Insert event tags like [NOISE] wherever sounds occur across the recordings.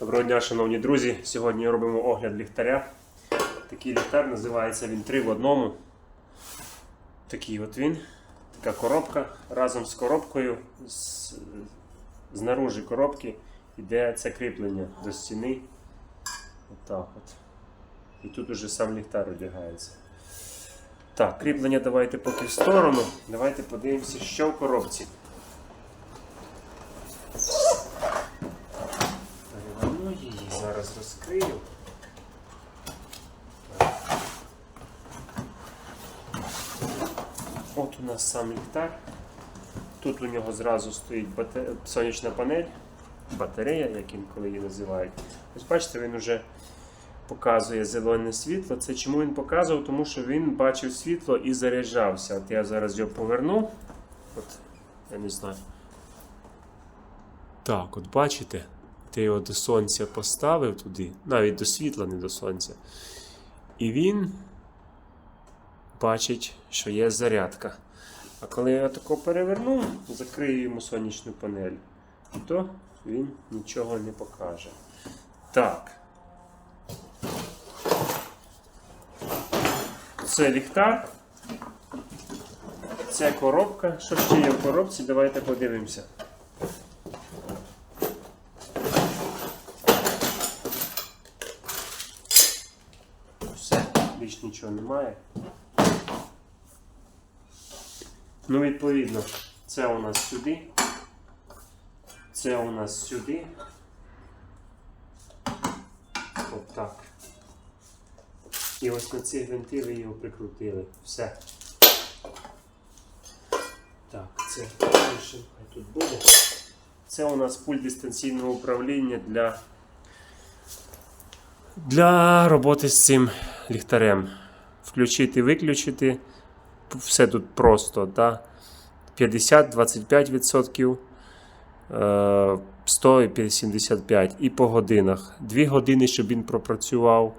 Доброго дня, шановні друзі. Сьогодні робимо огляд ліхтаря. Такий ліхтар називається він 3 в одному. Такий от він. Така коробка. Разом з коробкою, з, знаружи коробки йде це кріплення до стіни. Отак от. І тут уже сам ліхтар одягається. Так, кріплення давайте поки в сторону. Давайте подивимося, що в коробці. Переверну її, зараз розкрию. От у нас сам ліхтар. Тут у нього зразу стоїть бате... сонячна панель, батарея, як інколи її називають. Ось бачите, він вже показує зелене світло. Це чому він показував? Тому що він бачив світло і заряджався. От я зараз його поверну. От, я не знаю. Так, от бачите, ти його до сонця поставив туди, навіть до світла, не до сонця. І він бачить, що є зарядка. А коли я тако переверну, закрию йому сонячну панель, то він нічого не покаже. Так. Це ліхтар. Це коробка. Що ще є в коробці? Давайте подивимося. Все, більш нічого немає. Ну, відповідно, це у нас сюди. Це у нас сюди. От так. І ось на ці гвинти ви його прикрутили. Все. Так, це тут буде. Це у нас пульт дистанційного управління для, для роботи з цим ліхтарем. Включити, виключити. Все тут просто. Да? 50-25%. е, 100 і 75 і по годинах. 2 години, щоб він пропрацював.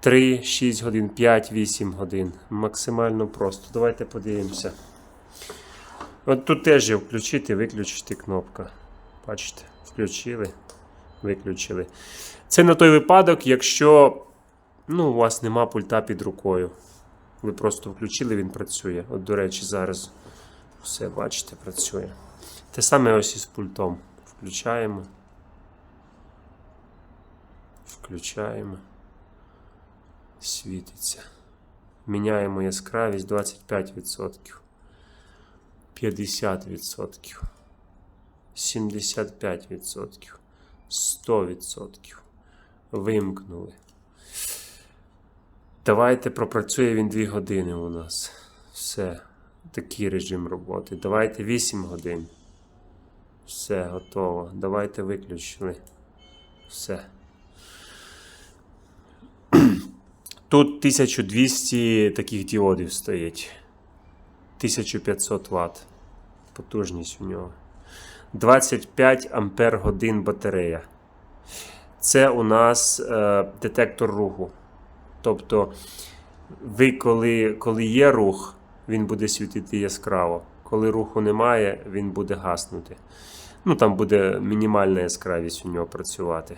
3, 6 годин, 5, 8 годин. Максимально просто. Давайте подивимося. От тут теж є включити, виключити кнопка. Бачите, включили, виключили. Це на той випадок, якщо ну, у вас нема пульта під рукою. Ви просто включили, він працює. От, до речі, зараз все, бачите, працює. Те саме ось із пультом. Включаємо. Включаємо. Світиться. Міняємо яскравість 25%. 50%. 75%. 100%. Вимкнули. Давайте пропрацює він 2 години у нас. Все. Такий режим роботи. Давайте 8 годин. Все, готово. Давайте виключили. Все. [CLEARS THROAT] Тут 1200 таких діодів стоїть. 1500 Вт. Потужність у нього. 25 ампер годин батарея. Це у нас е, детектор руху. Тобто, ви, коли, коли є рух, він буде світити яскраво. Коли руху немає, він буде гаснути. Ну, там буде мінімальна яскравість у нього працювати.